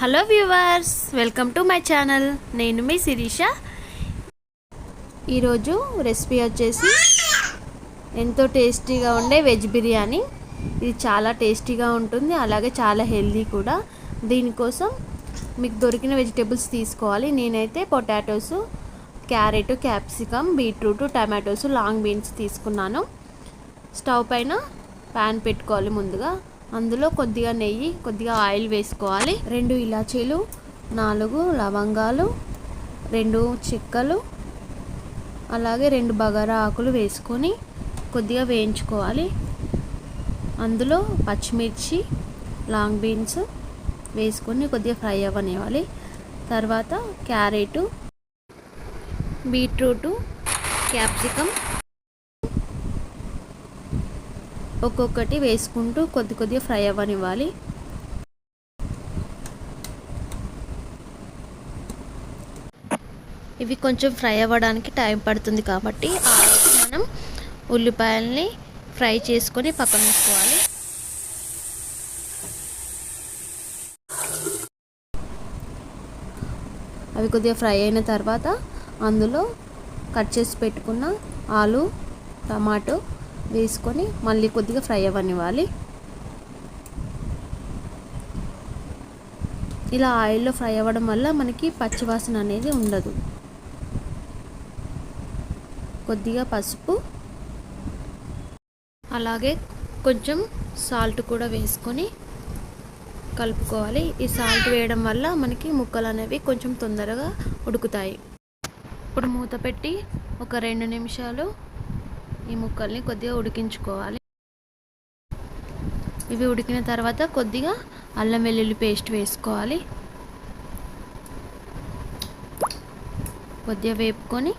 Hello viewers welcome to my channel. నేను మీ శిరీష. ఈరోజు రెసిపీ వచ్చేసి ఎంతో టేస్టీగా ఉండే వెజ్ బిర్యానీ. ఇది చాలా టేస్టీగా ఉంటుంది అలాగే చాలా హెల్దీ కూడా. దీనికోసం మీకు దొరికిన వెజిటేబుల్స్ తీసుకోవాలి. నేనైతే potatoes carrot capsicum beetroot tomatoes long beans తీసుకున్నాను. స్టవ్ పైన ప్యాన్ పెట్టుకోవాలి ముందుగా. అందులో కొద్దిగా నెయ్యి కొద్దిగా ఆయిల్ వేసుకోవాలి. రెండు ఇలాచీలు నాలుగు లవంగాలు రెండు చిక్కలు అలాగే రెండు బగారా ఆకులు వేసుకొని కొద్దిగా వేయించుకోవాలి. అందులో పచ్చిమిర్చి లాంగ్ బీన్స్ వేసుకొని కొద్దిగా ఫ్రై అవ్వనివ్వాలి. తర్వాత క్యారెటు బీట్రూటు క్యాప్సికమ్ ఒక్కొక్కటి వేసుకుంటూ కొద్ది కొద్దిగా ఫ్రై అవ్వనివ్వాలి. ఇవి కొంచెం ఫ్రై అవ్వడానికి టైం పడుతుంది కాబట్టి మనం ఉల్లిపాయల్ని ఫ్రై చేసుకొని పక్కన ఉంచుకోవాలి. అవి కొద్దిగా ఫ్రై అయిన తర్వాత అందులో కట్ చేసి పెట్టుకున్న ఆలు టమాటో వేసుకొని మళ్ళీ కొద్దిగా ఫ్రై అవ్వనివ్వాలి. ఇలా ఆయిల్లో ఫ్రై అవ్వడం వల్ల మనకి పచ్చివాసన అనేది ఉండదు. కొద్దిగా పసుపు అలాగే కొంచెం సాల్ట్ కూడా వేసుకొని కలుపుకోవాలి. ఈ సాల్ట్ వేయడం వల్ల మనకి ముక్కలు అనేవి కొంచెం తొందరగా ఉడుకుతాయి. ఇప్పుడు మూత పెట్టి ఒక రెండు నిమిషాలు ఈ ముక్కల్ని కొద్దిగా ఉడికించుకోవాలి. ఇవి ఉడికిన తర్వాత కొద్దిగా అల్లం వెల్లుల్లి పేస్ట్ వేసుకోవాలి. కొద్దిగా వేపుకొని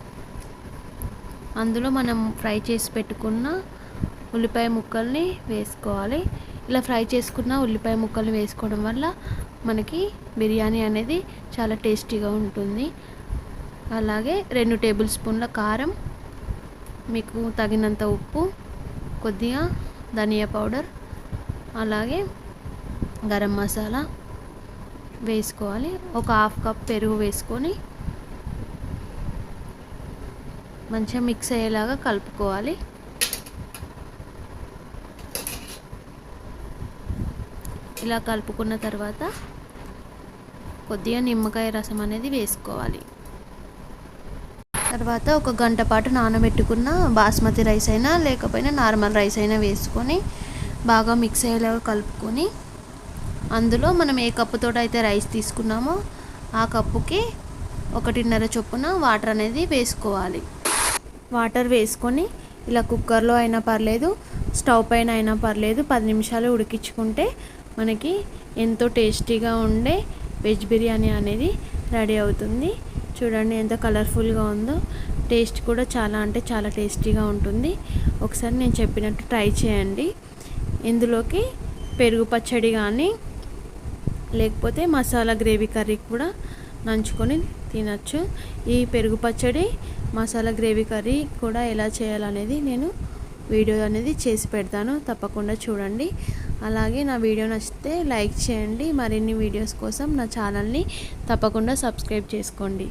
అందులో మనం ఫ్రై చేసి పెట్టుకున్న ఉల్లిపాయ ముక్కల్ని వేసుకోవాలి. ఇలా ఫ్రై చేసుకున్న ఉల్లిపాయ ముక్కల్ని వేసుకోవడం వల్ల మనకి బిర్యానీ అనేది చాలా టేస్టీగా ఉంటుంది. అలాగే రెండు టేబుల్ స్పూన్ల కారం మీకు తగినంత ఉప్పు కొద్దిగా ధనియా పౌడర్ అలాగే గరం మసాలా వేసుకోవాలి. ఒక హాఫ్ కప్ పెరుగు వేసుకొని మంచిగా మిక్స్ అయ్యేలాగా కలుపుకోవాలి. ఇలా కలుపుకున్న తర్వాత కొద్దిగా నిమ్మకాయ రసం అనేది వేసుకోవాలి. తర్వాత ఒక గంట పాటు నానబెట్టుకున్న బాస్మతి రైస్ అయినా లేకపోయినా నార్మల్ రైస్ అయినా వేసుకొని బాగా మిక్స్ అయ్యేలాగా కలుపుకొని అందులో మనం ఏ కప్పుతో అయితే రైస్ తీసుకున్నామో ఆ కప్పుకి ఒకటిన్నర చొప్పున వాటర్ అనేది వేసుకోవాలి. వాటర్ వేసుకొని ఇలా కుక్కర్లో అయినా పర్లేదు స్టవ్ పైన అయినా పర్లేదు పది నిమిషాలు ఉడికించుకుంటే మనకి ఎంతో టేస్టీగా ఉండే వెజ్ బిర్యానీ అనేది రెడీ అవుతుంది. చూడండి ఎంత కలర్ఫుల్గా ఉందో. టేస్ట్ కూడా చాలా అంటే చాలా టేస్టీగా ఉంటుంది. ఒకసారి నేను చెప్పినట్టు ట్రై చేయండి. ఇందులోకి పెరుగు పచ్చడి కానీ లేకపోతే మసాలా గ్రేవీ కర్రీ కూడా నంచుకొని తినచ్చు. ఈ పెరుగు పచ్చడి మసాలా గ్రేవీ కర్రీ కూడా ఎలా చేయాలనేది నేను వీడియో అనేది చేసి పెడతాను. తప్పకుండా చూడండి. అలాగే నా వీడియో నచ్చితే లైక్ చేయండి. మరిన్ని వీడియోస్ కోసం నా ఛానల్ని తప్పకుండా సబ్స్క్రైబ్ చేసుకోండి.